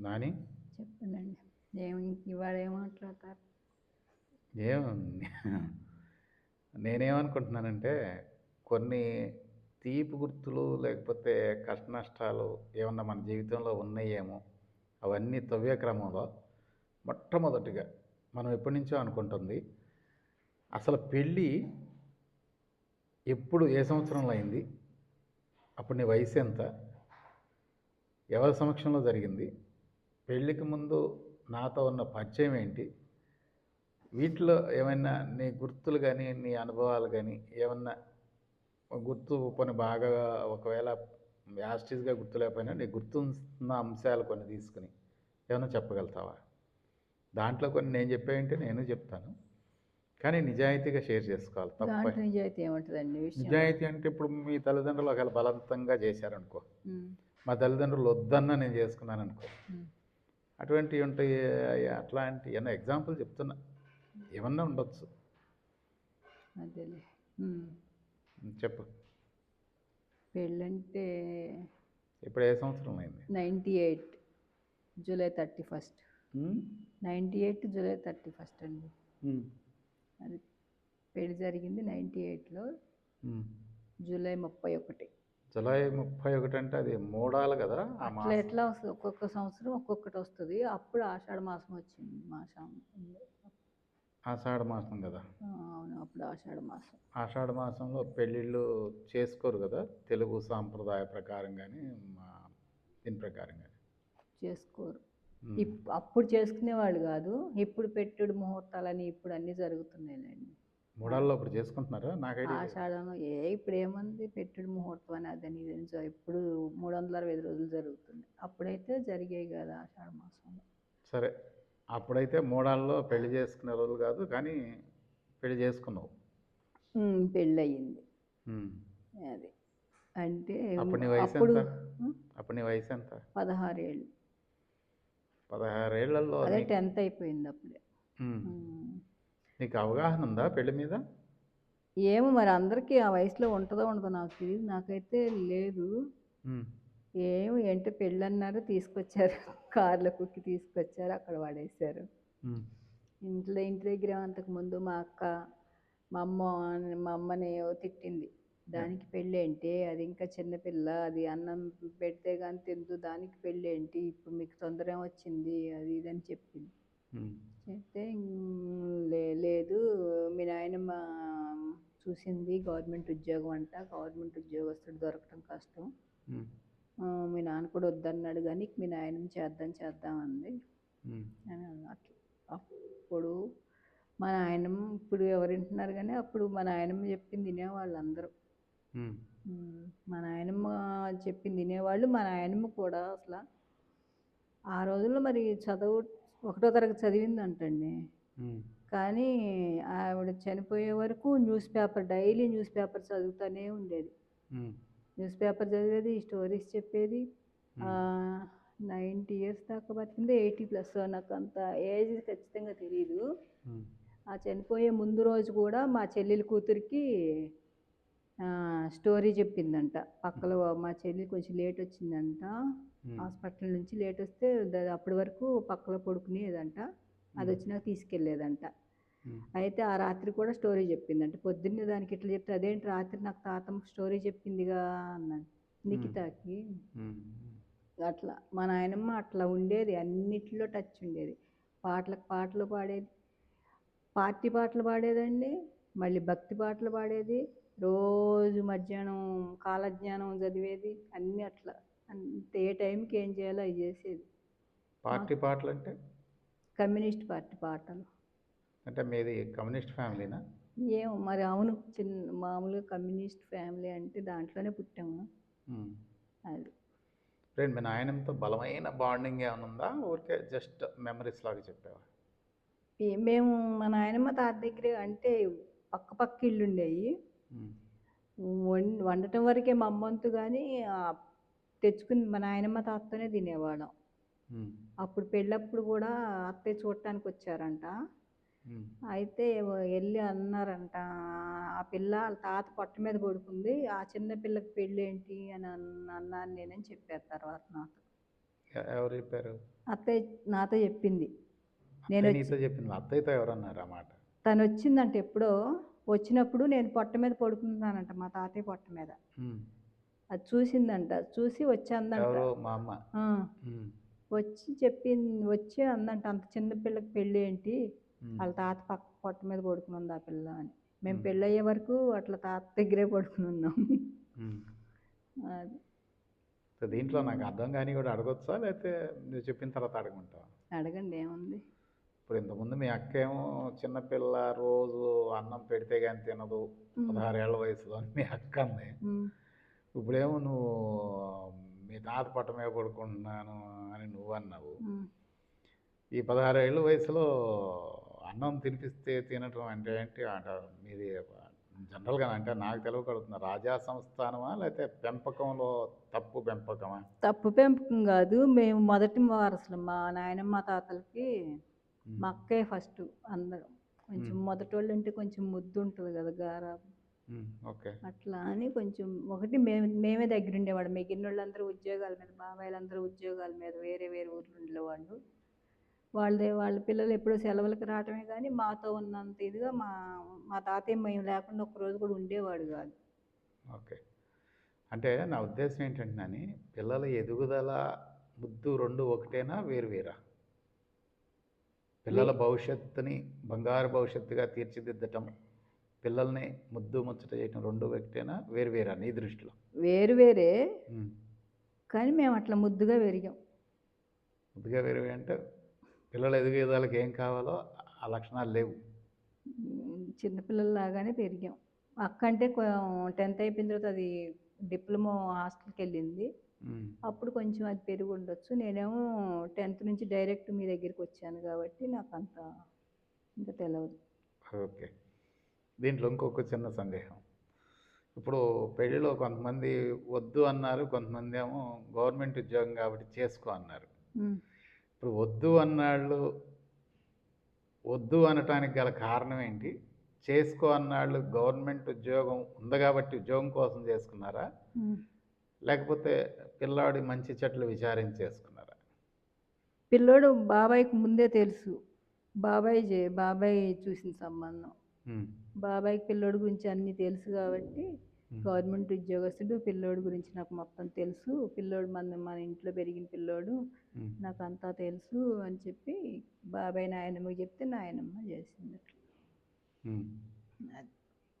నాని? చెప్పండి ఇవాళ ఏం మాట్లాడతారు ఏం నేనేమనుకుంటున్నానంటే కొన్ని తీపి గుర్తులు లేకపోతే కష్ట నష్టాలు ఏమన్నా మన జీవితంలో ఉన్నాయేమో అవన్నీ తవ్వే క్రమంలో మొట్టమొదటిగా మనం ఎప్పటి నుంచో అనుకుంటుంది. అసలు పెళ్ళి ఎప్పుడు ఏ సంవత్సరంలో అయింది? అప్పుడు నీ వయసు ఎంత? ఎవరి సమక్షంలో జరిగింది? పెళ్ళికి ముందు నాతో ఉన్న పరిచయం ఏంటి? వీటిలో ఏమైనా నీ గుర్తులు కానీ నీ అనుభవాలు కానీ ఏమన్నా గుర్తు కొన్ని బాగా ఒకవేళ యాస్టీస్గా గుర్తులేకపోయినా నీ గుర్తున్న అంశాలు కొన్ని తీసుకుని ఏమైనా చెప్పగలుగుతావా? దాంట్లో కొన్ని నేను చెప్పేయంటే నేను చెప్తాను. కానీ నిజాయితీగా షేర్ చేసుకోవాలి తప్ప నిజాయితీ ఏముంటుందండి నిజాయితీ అంటే ఇప్పుడు మీ తల్లిదండ్రులు ఒకవేళ బలవంతంగా చేశారనుకో మా తల్లిదండ్రులు వద్దన్నా నేను చేసుకున్నాను అనుకో. అటువంటివి ఉంటాయి అట్లాంటి ఏమన్నా ఎగ్జాంపుల్ చెప్తున్నా ఏమన్నా ఉండొచ్చు. చెప్పు పెళ్ళంటే ఇప్పుడు ఏ సంవత్సరం అయింది ninety eight July thirty first? Ninety eight July thirty first అండి. అది పెళ్ళి జరిగింది నైంటీ ఎయిట్లో. జూలై ముప్పై ఒకటి జూలై ముప్పై ఒకటి అంటే అది మూడాలు కదా అట్లా ఎట్లా వస్తుంది? ఒక్కొక్క సంవత్సరం ఒక్కొక్కటి వస్తుంది. అప్పుడు ఆషాఢ మాసం వచ్చింది మాసం ఆషాఢ మాసం కదా. అవును అప్పుడు ఆషాఢ మాసం. ఆషాఢ మాసంలో పెళ్ళిళ్ళు చేసుకోరు కదా? తెలుగు సాంప్రదాయ ప్రకారం కానీ మా దీని ప్రకారం కానీ చేసుకోరు. అప్పుడు చేసుకునేవాళ్ళు కాదు. ఇప్పుడు పెట్టుడు ముహూర్తాలని ఇప్పుడు అన్నీ జరుగుతున్నాయిలేండి. మూడాల్లో ఇప్పుడు చేసుకుంటున్నారా? నాకు. ఆషాఢం ఏ ఇప్పుడు ఏముంది? పెట్టుడు ముహూర్తం అని అదని ఇదని ఇప్పుడు మూడు వందల అరవై ఐదు రోజులు జరుగుతుంది. అప్పుడైతే జరిగాయి కదా ఆషాఢ మాసంలో. సరే. అప్పుడైతే మూడాల్లో పెళ్ళి చేసుకునే రోజులు కాదు కానీ పెళ్ళి చేసుకున్నావు. పెళ్ళి అయ్యింది. అది. అంటే అప్పుడు నీ వయసు ఎంత? ఉమ్, అప్పుడు నీ వయసు ఎంత? పదహారేళ్ళు. పదహారేళ్ళలో అదే నీ- టెన్త్ అయిపోయింది అప్పుడే. నీకు అవగాహన ఉందా పెళ్ళి మీద? ఏమో మరి అందరికీ ఆ వయసులో ఉంటుందో ఉండదో నాకు తెలియదు నాకైతే లేదు. ఏమో ఏంటో పెళ్ళి అన్నారు తీసుకొచ్చారు. కార్లో కుక్కి తీసుకొచ్చారు అక్కడ పడేశారు. ఉమ్. ఇంట్లో ఇంటి దగ్గర అంతకు ముందు మా అక్క మా అమ్మ మా అమ్మని తిట్టింది. దానికి పెళ్ళి ఏంటి? అది ఇంకా చిన్నపిల్ల అది అన్నం పెడితే కానీ తిందు దానికి పెళ్ళి ఏంటి? ఇప్పుడు మీకు తొందర ఏమొచ్చింది అది ఇది అని చెప్పింది. చెప్తే "ఉమ్, లే లేదు. మీ నాయనమ్మ చూసింది గవర్నమెంట్ ఉద్యోగం అంట. గవర్నమెంట్ ఉద్యోగస్తుడు దొరకటం కష్టం. మీ నాన్న కూడా వద్దన్నాడు కానీ మీ నాయనమ్మ చేద్దాం చేద్దాం అంది. అని. అట్లా. అప్పుడు మా నాయనమ్మ ఇప్పుడు ఎవరు వింటున్నారు కానీ అప్పుడు మా నాయనమ్మ చెప్పింది వినేవాళ్ళు అందరూ మా నాయనమ్మ చెప్పింది వినేవాళ్ళు. మా నాయనమ్మ కూడా అసలు ఆ రోజుల్లో మరి చదువు ఒకటో తరగతి చదివిందంటండి. కానీ ఆవిడ చనిపోయే వరకు news paper daily news paper చదువుతూనే ఉండేది. న్యూస్ పేపర్ చదివేది స్టోరీస్ చెప్పేది నైంటీ ఇయర్స్ దాకా బతికింది ఎయిటీ ప్లస్ నాకు అంత ఏజ్ ఖచ్చితంగా తెలియదు. ఆ చనిపోయే ముందు రోజు కూడా మా చెల్లెలి కూతురికి స్టోరీ చెప్పిందంట పక్కలో మా చెల్లి కొంచెం లేట్ వచ్చిందంట. హాస్పిటల్ నుంచి లేట్ వస్తే అప్పటి వరకు పక్కలో పడుకునేదంట. అది వచ్చినాక తీసుకెళ్ళేదంట. ఉమ్. అయితే ఆ రాత్రి కూడా స్టోరీ చెప్పిందంట. పొద్దున్నే దానికి ఇట్లా చెప్తే అదేంటి రాత్రి నాకు తాతమ్మ స్టోరీ చెప్పిందిగా అన్నాను నిఖితాకి. అట్లా మా నాయనమ్మ అట్లా ఉండేది. అన్నిట్లో టచ్ ఉండేది. పాటలకు పాటలు పాడేది. పార్టీ పాటలు పాడేదండి. మళ్ళీ భక్తి పాటలు పాడేది. రోజు మధ్యాహ్నం కాలజ్ఞానం చదివేది. అన్నీ అట్లా. అంత ఏ టైంకి ఏం చేయాలో అవి చేసేది. పార్టీ పాటలు అంటే కమ్యూనిస్ట్ పార్టీ పాటలు. అంటే మీది కమ్యూనిస్ట్ ఫ్యామిలీనా? ఏమో మరి అవును చిన్న మామూలుగా కమ్యూనిస్ట్ ఫ్యామిలీ అంటే దాంట్లోనే పుట్టాము. అది. ఫ్రెండ్ మీ నాయనంతో బలమైన బాండింగ్ ఏమైనా ఉందా? ఊరికే జస్ట్ మెమరీస్ లాగా చెప్పావా? మేము మా నాయనమ్మ తాత దగ్గర అంటే పక్క పక్క ఇల్లు ఉండేవి ఉమ్. వం- వండటం వరకే మా అమ్మంతు కానీ తెచ్చుకుని మా నాయనమ్మ తాతతోనే తినేవాళ్ళం. అప్పుడు పెళ్ళప్పుడు కూడా అత్తయ్య చూడటానికి వచ్చారంట. అయితే వెళ్ళి అన్నారంట ఆ పిల్ల వాళ్ళ తాత పొట్ట మీద పడుకుంది ఆ చిన్న పిల్లకి పెళ్ళి ఏంటి అని అన్న- అన్నాను నేనని చెప్పారు తర్వాత నాకు ఎవరు చెప్పారు? అత్తయ్య నాతో చెప్పింది. నేను చెప్పింది. అత్తయ్యతో ఎవరన్నారు ఆ మాట? తను వచ్చిందంట ఎప్పుడో వచ్చినప్పుడు నేను పొట్ట మీద పడుకున్నానంట మా తాతయ్య పొట్ట మీద. అది చూసిందంట. చూసి వచ్చి అందంట ఎవరు మా అమ్మ. వచ్చి చెప్పింది వచ్చి అందంట. అంత చిన్న పిల్లకి పెళ్ళి ఏంటి. వాళ్ళ తాత పక్క పొట్ట మీద పడుకుని ఉంది ఆ పిల్ల అని. మేము. పెళ్ళి అయ్యే వరకు అట్లా తాత దగ్గరే పడుకుని ఉన్నాం. అది. దీంట్లో నాకు అర్థం కానీ కూడా అడగొచ్చా? లేకపోతే నువ్వు చెప్పిన తర్వాత అడగమంటావా? అడగండి ఏముంది? ఇప్పుడు ఇంతకుముందు మీ అక్క ఏమో చిన్నపిల్ల రోజు అన్నం పెడితే కానీ తినదు. పదహారేళ్ళ వయసులో అని మీ అక్క అంది. ఇప్పుడేమో నువ్వు మీ తాత పట్ట మీద పడుకుంటున్నాను అని నువ్వు అన్నావు. ఈ పదహారేళ్ళ వయసులో అన్నం తినిపిస్తే తినటం అంటే ఏంటి? అంటే మీది జనరల్గా అంటే నాకు తెలియకడుగుతున్నా రాజా సంస్థానమా? లేకపోతే పెంపకంలో తప్పు పెంపకమా? తప్పు పెంపకం కాదు. మేము మొదటి వారసులు మా నాయనమ్మ తాతలకి. మా అక్కే ఫస్ట్ అందరం. కొంచెం మ్. మొదటి వాళ్ళు అంటే కొంచెం ముద్దు ఉంటుంది కదా గారా అట్లా అని కొంచెం ఒకటి మేము మేమే దగ్గర ఉండేవాడు మిగిలిన వాళ్ళందరూ ఉద్యోగాల మీద బాబాయిలందరూ ఉద్యోగాల మీద వేరే వేరే ఊర్లు ఉండేవాళ్ళు. వాళ్ళదే వాళ్ళ పిల్లలు ఎప్పుడో సెలవులకు రావటమే కానీ మాతో ఉన్నంత ఇదిగా మా మా తాతయ్య మేము లేకుండా రోజు కూడా ఉండేవాడు కాదు. ఓకే. అంటే నా ఉద్దేశం ఏంటంటే పిల్లల ఎదుగుదల ముద్దు రెండు ఒకటేనా వేరు వేరా? పిల్లల భవిష్యత్తుని బంగారు భవిష్యత్తుగా తీర్చిదిద్దటం. పిల్లల్ని ముద్దు ముచ్చట చేయటం రెండు ఒకటేనా వేరు వేరా నీ దృష్టిలో? వేరు వేరే. కానీ మేము అట్లా ముద్దుగా పెరిగాం ముద్దుగా వేరు అంటే పిల్లల ఎదుగుదలకి ఏం కావాలో ఆ లక్షణాలు లేవు. చిన్నపిల్లల్లాగానే పెరిగాం. అక్క అంటే టెన్త్ అయిపోయిన తర్వాత అది డిప్లొమా హాస్టల్కి వెళ్ళింది. అప్పుడు కొంచెం అది పెరిగి ఉండొచ్చు. నేనేమో టెన్త్ నుంచి డైరెక్ట్ మీ దగ్గరికి వచ్చాను కాబట్టి నాకు అంత ఇంకా తెలియదు ఓకే. దీంట్లో ఇంకొక చిన్న సందేహం. ఇప్పుడు పెళ్ళిలో కొంతమంది వద్దు అన్నారు కొంతమంది ఏమో గవర్నమెంట్ ఉద్యోగం కాబట్టి చేసుకో అన్నారు. ఇప్పుడు వద్దు అన్నాళ్ళు వద్దు అనటానికి గల కారణం ఏంటి? చేసుకో అన్నాళ్ళు గవర్నమెంట్ ఉద్యోగం ఉంది కాబట్టి ఉద్యోగం కోసం చేసుకున్నారా. లేకపోతే పిల్లాడి మంచి చెట్లు విచారించి చేసుకున్నారా? పిల్లోడు బాబాయ్కి ముందే తెలుసు. బాబాయ్ చే- బాబాయ్ చూసిన సంబంధం. బాబాయ్కి పిల్లోడి గురించి అన్నీ తెలుసు కాబట్టి గవర్నమెంట్ ఉద్యోగస్తుడు పిల్లోడి గురించి నాకు మొత్తం తెలుసు. పిల్లోడు మన మన ఇంట్లో పెరిగిన పిల్లోడు. నాకు అంతా తెలుసు అని చెప్పి బాబాయ్ నాయనమ్మకి చెప్తే నాయనమ్మ చేసింది.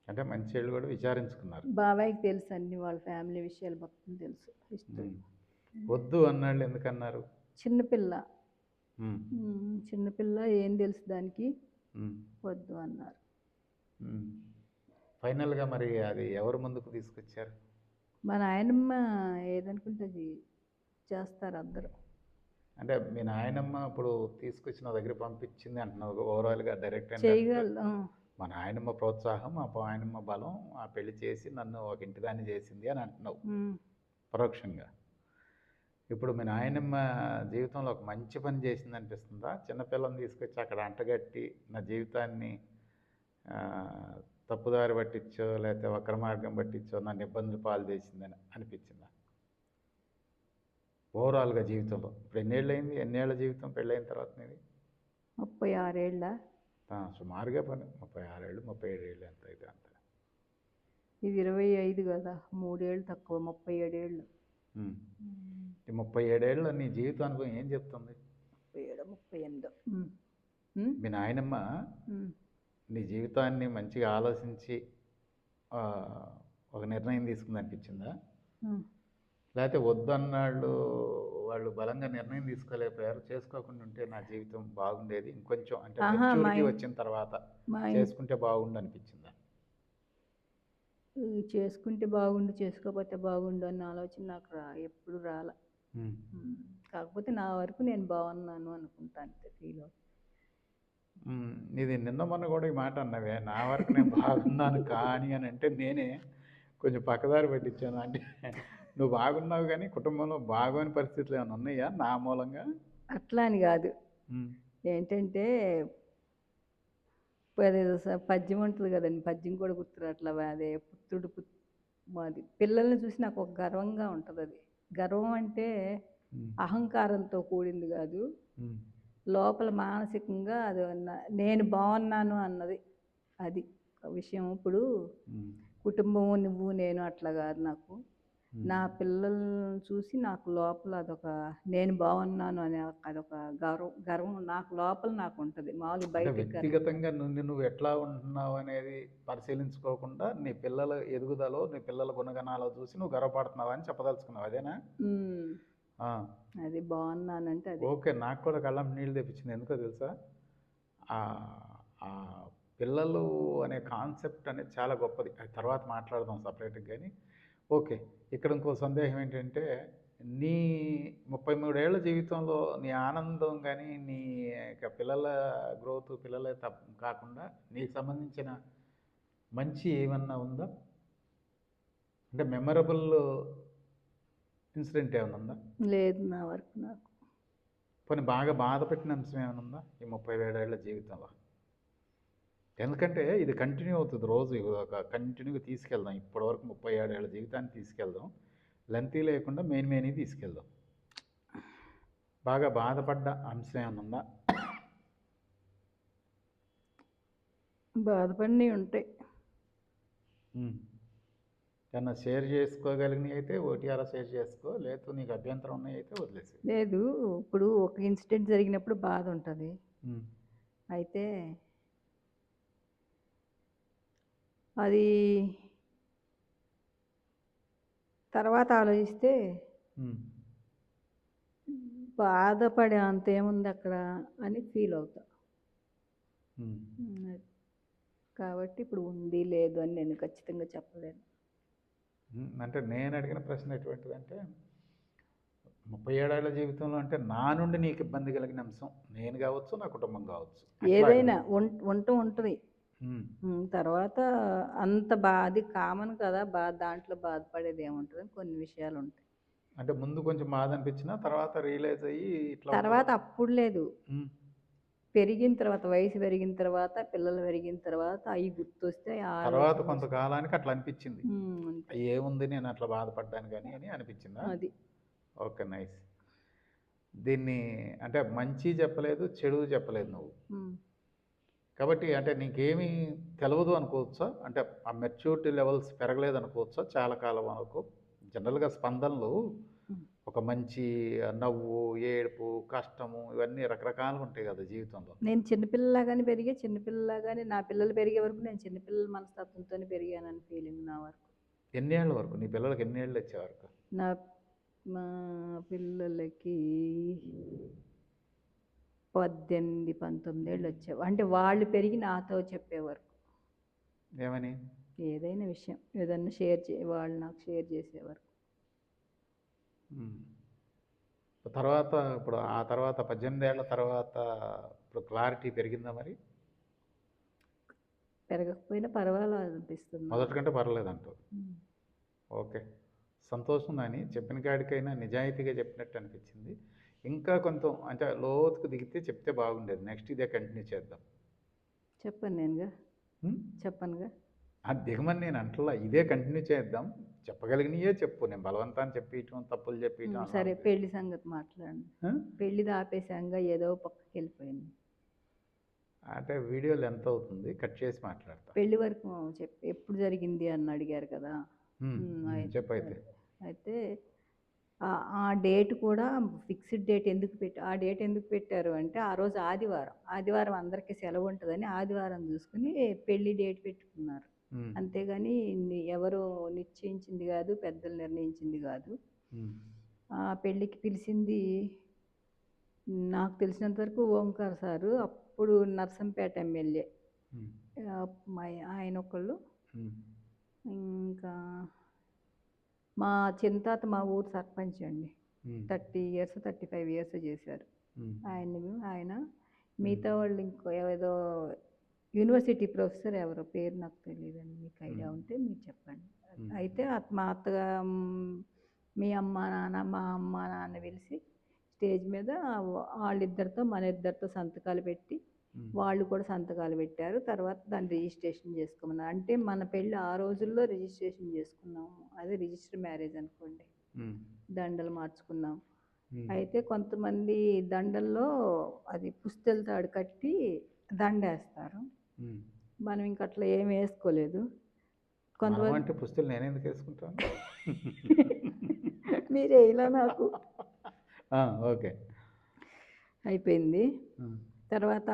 అంటే మంచి చెళ్ళు కూడా విచారించుకున్నారు. బాబాయ్కి తెలుసు అన్ని వాళ్ళ ఫ్యామిలీ విషయాలు మొత్తం తెలుసు. హిస్టరీ. వద్దు అన్నాళ్ళు ఎందుకన్నారు? చిన్నపిల్ల చిన్నపిల్ల ఏం తెలుసు దానికి? వద్దు అన్నారు. ఫైనల్గా మరి అది ఎవరు ముందుకు తీసుకొచ్చారు? మా నాయనమ్మ ఏదనుకుంటే అది చేస్తారు అందరూ. అంటే మీ నాయనమ్మ ఇప్పుడు తీసుకొచ్చి నా దగ్గర పంపించింది అంటున్నావు ఓవరాల్గా డైరెక్ట్ చేయగల ఆ, మా నాయనమ్మ ప్రోత్సాహం మా నాయనమ్మ బలం ఆ పెళ్ళి చేసి నన్ను ఒక ఇంటిదాన్ని చేసింది అని అంటున్నావు. పరోక్షంగా. ఇప్పుడు మీ నాయనమ్మ జీవితంలో ఒక మంచి పని చేసింది అనిపిస్తుందా? చిన్నపిల్లని తీసుకొచ్చి అక్కడ అంటగట్టి నా జీవితాన్ని ఆ, తప్పుదారి పట్టించో లేకపోతే వక్ర మార్గం పట్టించో నన్ను ఇబ్బందులు పాలు చేసిందని అనిపించిందా? ఓవరాల్గా జీవితంలో. ఇప్పుడు ఎన్నేళ్ళు అయింది ఎన్నేళ్ళ జీవితం పెళ్ళైన తర్వాత నీది? ముప్పై ఆరేళ్ళ. సుమారుగా పని. ముప్పై ఆరేళ్ళు ముప్పై ఏడేళ్ళు ఎంత అయితే అంత. ఇది ఇరవై ఐదు కదా. మూడేళ్ళు తక్కువ ముప్పై ఏడేళ్ళు. ముప్పై ఏడేళ్ళ నీ జీవిత అనుభవం ఏం చెప్తుంది? ముప్పై ఏడు ముప్పై ఎనిమిది. మీ నాయనమ్మ. నీ జీవితాన్ని మంచిగా ఆలోచించి ఒక నిర్ణయం తీసుకుంది అనిపించిందా. లేకపోతే వద్దన్నాళ్ళు వాళ్ళు బలంగా నిర్ణయం తీసుకోలేకపోయారు చేసుకోకుండా ఉంటే నా జీవితం బాగుండేది? ఇంకొంచెం అంటే మెచ్యూరిటీ వచ్చిన తర్వాత చేసుకుంటే బాగుండు అనిపించిందా? చేసుకుంటే బాగుండు చేసుకోకపోతే బాగుండు అన్న ఆలోచన నాకు రా ఎప్పుడు రాల. కాకపోతే నా వరకు నేను బాగున్నాను అనుకుంటా అంతే ఫీల్ ఉమ్, ఇది నిన్న మొన్న కూడా ఈ మాట అన్నవే నా వరకు నేను బాగున్నాను కానీ అని అంటే నేనే కొంచెం పక్కదారి పట్టించాను. అంటే నువ్వు బాగున్నావు కానీ కుటుంబంలో బాగోని పరిస్థితులు ఏమైనా ఉన్నాయా నా మూలంగా? అట్లా అని కాదు. ఏంటంటే పద్యం ఉంటుంది కదండి పద్యం కూడా గుర్తురు అట్లా అదే పుత్రుడు పుత్ మాది పిల్లల్ని చూసి నాకు ఒక గర్వంగా ఉంటుంది అది. గర్వం అంటే అహంకారంతో కూడింది కాదు. లోపల మానసికంగా అది నేను బాగున్నాను అన్నది అది విషయం. ఇప్పుడు కుటుంబం నువ్వు నేను అట్లా కాదు నాకు. నా పిల్లల్ని చూసి నాకు లోపల అదొక నేను బాగున్నాను అనే ఒక- అదొక గర్వం గర్వం నాకు లోపల నాకు ఉంటుంది. మామూలు బయట వ్యక్తిగతంగా నుండి నువ్వు ఎట్లా ఉంటున్నావు అనేది పరిశీలించుకోకుండా నీ పిల్లల ఎదుగుదలో నీ పిల్లల గుణగణాలు చూసి నువ్వు గర్వపడుతున్నావు అని చెప్పదలుచుకున్నావు. అదేనా? అది బాగున్నానంటే అది. ఓకే నాకు కూడా కళ్ళం నీళ్ళు తెప్పించింది. ఎందుకో తెలుసా? పిల్లలు అనే కాన్సెప్ట్ అనేది చాలా గొప్పది. అది తర్వాత మాట్లాడదాం సపరేట్గా కానీ. ఓకే ఇక్కడ ఇంకో సందేహం ఏంటంటే నీ ముప్పై మూడేళ్ళ జీవితంలో నీ ఆనందం కానీ నీ యొక్క పిల్లల గ్రోత్ పిల్లల తప్ప కాకుండా నీకు సంబంధించిన మంచి ఏమన్నా ఉందా? అంటే మెమరబుల్ ఇన్సిడెంట్ ఏమైనా ఉందా? లేదు నా వరకు నాకు. పోనీ బాగా బాధ పెట్టిన అంశం ఏమైనా ఉందా? ఈ ముప్పై ఏడేళ్ళ జీవితంలో. ఎందుకంటే ఇది కంటిన్యూ అవుతుంది రోజు. ఒక కంటిన్యూగా తీసుకెళ్దాం. ఇప్పటివరకు ముప్పై ఏడేళ్ళ జీవితాన్ని తీసుకెళ్దాం. లెంతీ లేకుండా మెయిన్ మెయిన్ తీసుకెళ్దాం. బాగా బాధపడ్డ అంశం ఏమైనా ఉందా? బాధపడినవి ఉంటాయి. ఏమన్నా షేర్ చేసుకోగలిగినవి అయితే ఓటీఆర్ షేర్ చేసుకో లేదు నీకు అభ్యంతరం ఉన్నాయి అయితే వదిలేసి లేదు ఇప్పుడు ఒక ఇన్సిడెంట్ జరిగినప్పుడు బాధ ఉంటుంది. అయితే అది తర్వాత ఆలోచిస్తే. బాధపడే అంత ఏముంది అక్కడ అని ఫీల్ అవుతా. కాబట్టి ఇప్పుడు ఉంది లేదు అని నేను ఖచ్చితంగా చెప్పలేను అంటే నేను అడిగిన ప్రశ్న ఎటువంటిదంటే ముప్పై ఏడేళ్ళ జీవితంలో అంటే నా నుండి నీకు ఇబ్బంది కలిగిన అంశం నేను కావచ్చు నా కుటుంబం కావచ్చు. ఏదైనా ఉంటూ ఉంటుంది. తర్వాత అంత బా అది కామన్ కదా బా దాంట్లో బాధపడేది ఏముంటుంది? కొన్ని విషయాలు ఉంటాయి. అంటే ముందు కొంచెం బాధ అనిపించిన తర్వాత రియలైజ్ అయ్యి తర్వాత అప్పుడు లేదు. పెరిగిన తర్వాత వయసు పెరిగిన తర్వాత పిల్లలు పెరిగిన తర్వాత అవి గుర్తొస్తే ఆ తర్వాత కొంతకాలానికి అట్లా అనిపించింది. ఏముంది నేను అట్లా బాధపడ్డాను కానీ అని అనిపించిందా? అది. Okay nice. దీన్ని అంటే మంచి చెప్పలేదు చెడు చెప్పలేదు నువ్వు. కాబట్టి అంటే నీకేమీ తెలియదు అనుకోవచ్చా? అంటే ఆ మెచ్యూరిటీ లెవెల్స్ పెరగలేదు అనుకోవచ్చా? చాలా కాలం వరకు. జనరల్గా స్పందనలు. ఒక మంచి నవ్వు ఏడుపు కష్టము ఇవన్నీ రకరకాలుగా ఉంటాయి కదా జీవితంలో. నేను చిన్నపిల్లలాగానే పెరిగే చిన్నపిల్లలాగానే నా పిల్లలు పెరిగే వరకు నేను చిన్నపిల్లల మనస్తత్వంతోనే పెరిగానని ఫీలింగ్ నా వరకు. ఎన్ని ఏళ్ళ వరకు? నీ పిల్లలకి ఎన్ని ఏళ్ళు వచ్చే వరకు? నా మా పిల్లలకి పద్దెనిమిది పంతొమ్మిది ఏళ్ళు వచ్చావు అంటే వాళ్ళు పెరిగి నాతో చెప్పేవారు ఏమని? ఏదైనా విషయం ఏదన్నా షేర్ చే వాళ్ళు నాకు షేర్ చేసేవారు. తర్వాత ఇప్పుడు ఆ తర్వాత పద్దెనిమిది ఏళ్ళ తర్వాత ఇప్పుడు క్లారిటీ పెరిగిందా మరి? పెరగకపోయినా పర్వాలేదు అనిపిస్తుంది. మొదటి కంటే పర్లేదంటూ ఉమ్. ఓకే. సంతోషం నాని చెప్పిన కాడికైనా నిజాయితీగా చెప్పినట్టు అనిపించింది. ఇంకా కొంచెం అంటే లోతుకు దిగితే చెప్తే బాగుండేది. నెక్స్ట్ ఇదే కంటిన్యూ చేద్దాం. చెప్పను నేనుగా? చెప్పనుగా. ఆ దిగమని నేను అంటలా ఇదే కంటిన్యూ చేద్దాం. చెప్పగలిగినయే చెప్పు. నేను బలవంతాన్ని చెప్పియటం తప్పులు చెప్పియటం సరే పెళ్ళి సంగతి మాట్లాడండి. ఆ? పెళ్ళిది ఆపేసాంగా ఏదో పక్కకి వెళ్ళిపోయింది. అంటే వీడియో లెంత్ అవుతుంది. కట్ చేసి మాట్లాడతా. పెళ్ళి వరకు చెప్పి ఎప్పుడు జరిగింది అని అడిగారు కదా. ఉమ్, అయితే- చెప్పు అయితే అయితే ఆ- డేట్ కూడా ఫిక్స్డ్ డేట్ ఎందుకు పెట్టి ఆ డేట్ ఎందుకు పెట్టారు అంటే ఆ రోజు ఆదివారం. ఆదివారం అందరికీ సెలవు ఉంటుందని ఆదివారం చూసుకుని పెళ్ళి డేట్ పెట్టుకున్నారు. అంతేగాని ఎవరు నిశ్చయించింది కాదు పెద్దలు నిర్ణయించింది కాదు. ఆ పెళ్ళికి పిలిచింది నాకు తెలిసినంత వరకు ఓంకార్ సారు అప్పుడు నర్సంపేట ఎమ్మెల్యే. ఆయన ఒకళ్ళు. ఇంకా మా చింతాత మా ఊరు సర్పంచ్ అండి. Thirty years thirty five years చేశారు. ఆయన ఆయన మిగతా వాళ్ళు ఇంకో ఏదో యూనివర్సిటీ ప్రొఫెసర్ ఎవరో? పేరు నాకు తెలియదండి మీకు ఐడియా. ఉంటే మీరు చెప్పండి. అయితే మా అత్తగా మ్, అమ్మ నాన్న మా అమ్మ నాన్న పిలిచి స్టేజ్ మీద వాళ్ళిద్దరితో మన ఇద్దరితో సంతకాలు పెట్టి వాళ్ళు కూడా సంతకాలు పెట్టారు. తర్వాత దాన్ని రిజిస్ట్రేషన్ చేసుకోమన్నారు. అంటే మన పెళ్ళి ఆ రోజుల్లో రిజిస్ట్రేషన్ చేసుకున్నాము. అదే రిజిస్టర్ మ్యారేజ్ అనుకోండి. దండలు మార్చుకున్నాం అయితే కొంతమంది దండల్లో అది పుస్తెల తాడు కట్టి దండేస్తారు. మనం ఇంక అట్లా ఏం వేసుకోలేదు. కొంతమంది అంటే పుస్తలు నేను ఎందుకు వేసుకుంటాను? మీరే ఇలా నాకు. ఓకే. అయిపోయింది. తర్వాత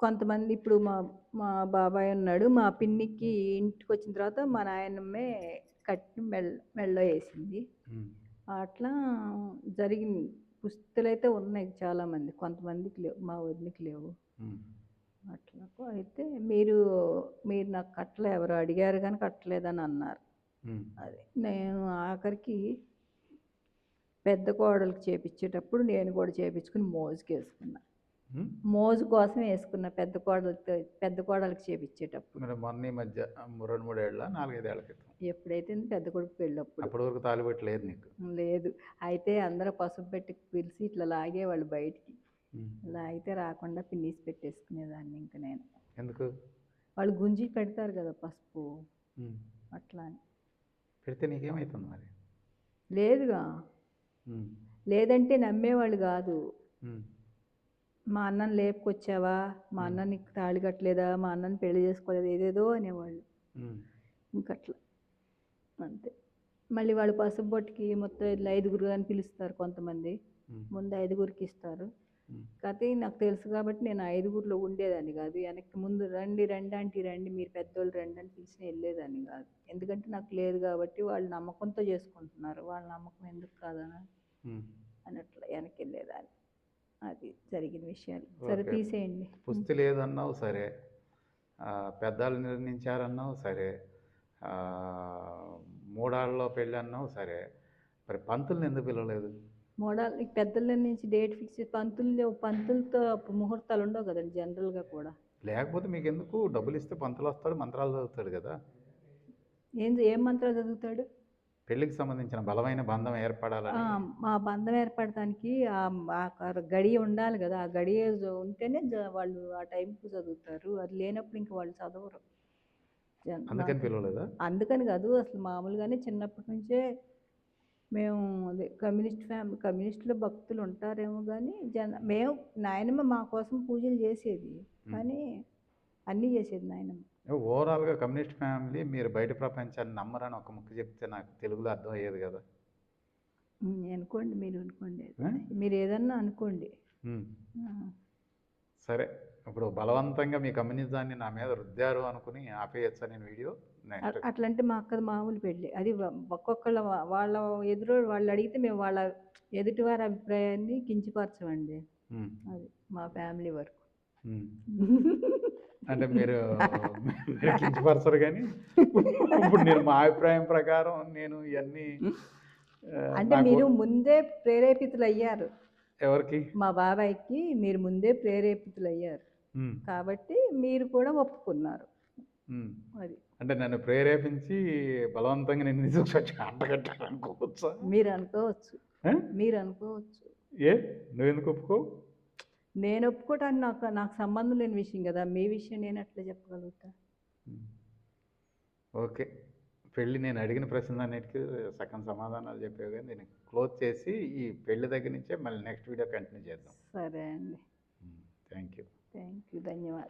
కొంతమంది ఇప్పుడు మా మా బాబాయ్ ఉన్నాడు. మా పిన్నికి ఇంటికి వచ్చిన తర్వాత మా నాయనమ్మే కట్టి మెల్ మెళ్ళో వేసింది. అట్లా జరిగింది. పుస్తలు అయితే ఉన్నాయి చాలామంది. కొంతమందికి లేవు మా వదినకి లేవు. ఉమ్. అట్లా అయితే మీరు మీరు నాకు కట్టలే ఎవరు అడిగారు కానీ కట్టలేదని అన్నారు. అది నేను ఆఖరికి పెద్ద కోడలికి చేపించేటప్పుడు నేను కూడా చేపించుకుని మోజుకి వేసుకున్నా. మోజు కోసం వేసుకున్నా పెద్ద కోడలితో పెద్ద కోడలికి చేపించేటప్పుడు. మొన్న ఈ మధ్య రెండు మూడేళ్ళ నాలుగైదేళ్ళ క్రితం. ఎప్పుడైతే పెద్ద కొడుకు పెళ్ళప్పుడు. అప్పటి వరకు తాలిబెట్టు లేదు నీకు. లేదు. అయితే అందరూ పసుపు పెట్టి పిలిచి ఇట్లా లాగేవాళ్ళు బయటికి. ఉమ్. ఇలా అయితే రాకుండా పిన్నీసి పెట్టేసుకునేదాన్ని ఇంకా నేను. ఎందుకు? వాళ్ళు గుంజి పెడతారు కదా పసుపు. అట్లా. అని పెడితే నీకేమవుతుంది మరి? లేదుగా. లేదంటే నమ్మేవాళ్ళు కాదు. మా అన్నని లేపుకొచ్చావా? మా అన్న నీకు తాళి కట్టలేదా? మా అన్నని పెళ్ళి చేసుకోలేదు? ఏదేదో అనేవాళ్ళు. ఇంకట్లా. అంతే. మళ్ళీ వాళ్ళు పసుపు బొట్టుకి మొత్తం ఐదుగురు అని పిలుస్తారు కొంతమంది. ముందు ఐదుగురికి ఇస్తారు. కాకపోతే నాకు తెలుసు కాబట్టి నేను ఐదుగురిలో ఉండేదాన్ని కాదు. వెనక్కి ముందు రండి రండి అంటే రండి మీరు పెద్దోళ్ళు రండి అని పిలిచి వెళ్ళేదాన్ని కాదు. ఎందుకంటే నాకు లేదు కాబట్టి వాళ్ళు నమ్మకంతో చేసుకుంటున్నారు. వాళ్ళ నమ్మకం ఎందుకు కాదనా. అని అట్లా వెనక్కి వెళ్ళేదాన్ని. అది జరిగిన విషయాలు. సరే. తీసేయండి. పుస్తి లేదన్నావు సరే. పెద్దలు నిర్ణయించారన్నావు సరే. మూడాళ్ళలో పెళ్ళి అన్నావు సరే. మరి పంతుల్ని ఎందుకు పిలవలేదు? మోడల్ పెద్దల నుంచి డేట్ ఫిక్స్ పంతులు పంతులతో ముహూర్తాలు ఉండవు కదండి జనరల్గా కూడా. లేకపోతే మీకు ఎందుకు డబ్బులు ఇస్తే పంతులు వస్తాడు మంత్రాలు చదువుతాడు కదా. ఏం ఏం మంత్రాలు చదువుతాడు? పెళ్ళికి సంబంధించిన బలమైన బంధం ఆ, ఏర్పడాలని మా బంధం ఏర్పడటానికి గడియ ఉండాలి కదా ఆ గడియ జ- ఉంటేనే వాళ్ళు ఆ టైంకి చదువుతారు. అది లేనప్పుడు ఇంక వాళ్ళు చదవరు. అందుకని పిలవలేదా? అందుకని కాదు అసలు మామూలుగానే చిన్నప్పటి నుంచే మేము అదే కమ్యూనిస్ట్ ఫ్యామిలీ కమ్యూనిస్టులో భక్తులు ఉంటారేమో కానీ జన మేము నాయనమ్మ మా కోసం పూజలు చేసేది. కానీ అన్నీ చేసేది నాయనమ్మ. ఓవరాల్గా కమ్యూనిస్ట్ ఫ్యామిలీ మీరు బయట ప్రపంచాన్ని నమ్మరని ఒక ముక్క చెప్తే నాకు తెలుగులో అర్థం అయ్యేది కదా అనుకోండి మీరు అనుకోండి? మీరు ఏదన్నా అనుకోండి. సరే ఇప్పుడు బలవంతంగా మీ కమ్యూనిజాన్ని నా మీద రుద్దారు అనుకుని ఆపేయచ్చా నేను వీడియో? అట్లంటే మా అక్కది మామూలు పెళ్ళి. అది ఒక్కొక్కళ్ళ వాళ్ళ ఎదురు వాళ్ళు అడిగితే మేము వాళ్ళ ఎదుటివారి అభిప్రాయాన్ని కించపరచమండి. అది మా ఫ్యామిలీ వరకు. అంటే మీరు కించపరచరు కానీ ఇప్పుడు నేను మా అభిప్రాయం ప్రకారం నేను ఇవన్నీ అంటే మీరు ముందే ప్రేరేపితులు అయ్యారు ఎవరికి? మా బాబాయ్కి మీరు ముందే ప్రేరేపితులు అయ్యారు కాబట్టి మీరు కూడా ఒప్పుకున్నారు. అది. అంటే నన్ను ప్రేరేపించి బలవంతంగా నేను నిజం అంటగట్టాను అనుకోవచ్చా? మీరు అనుకోవచ్చు? మీరు అనుకోవచ్చు. ఏ? నువ్వెందుకు ఒప్పుకో నేను ఒప్పుకోవటానికి నాకు నాకు సంబంధం లేని విషయం కదా. మీ విషయం నేను ఎట్లా చెప్పగలుగుతా. ఓకే. పెళ్ళి నేను అడిగిన ప్రశ్నలన్నిటికీ సగం సమాధానాలు చెప్పావు కానీ దీన్ని క్లోజ్ చేసి ఈ పెళ్ళి దగ్గర నుంచే మళ్ళీ నెక్స్ట్ వీడియో కంటిన్యూ చేద్దాం. సరే అండి. Thank you. Thank you. ధన్యవాదాలు.